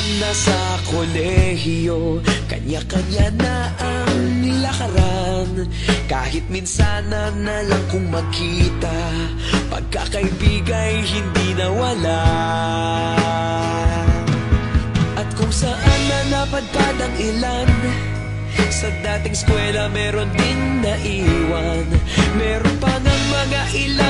Nagkawatakan na sa kolehiyo. Kanya-kanya na ang nilakaran. Kahit minsan na lang kung magkita Pagkakaibigay hindi nawala. At kung saan na napadpad ang ilan Sa dating eskwela meron din naiwan. Meron pa ng mga na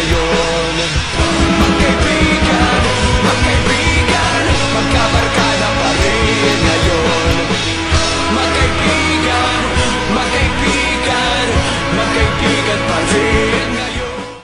ngayon